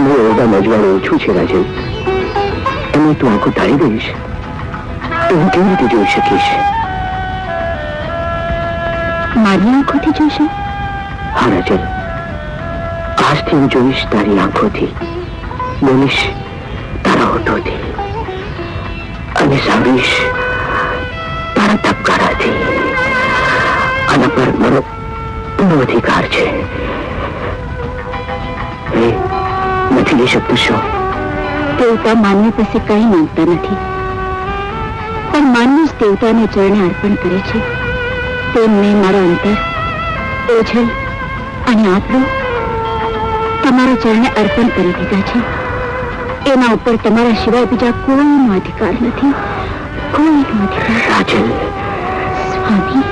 જૂઠું છે રાજન એમાં તું આંખો તાળી ગઈશ તો હું કેવી રીતે જોઈ શકીશ? મારી આંખોથી જોશો? હા રાજન આજથી હું જોઈશ તારી આંખોથી. બોલીશ તારા હોઠોથી. અને સાંભળીશ તારા ધબકારાથી. આના પર મારો પૂરો અધિકાર છે. નથી શકું છું. દેવતા માનવી પાસે કંઈ માંગતા નથી. પણ માનવી જ દેવતાને ચરણે અર્પણ કરે છે. તેમને મારા અંતર ઓझલ અને આપણું તમારા ચરણે અર્પણ કરી દીધા છે. એના ઉપર તમારા સિવાય બીજા કોઈનો અધિકાર નથી. કોઈનો અધિકાર રાજન સ્વામી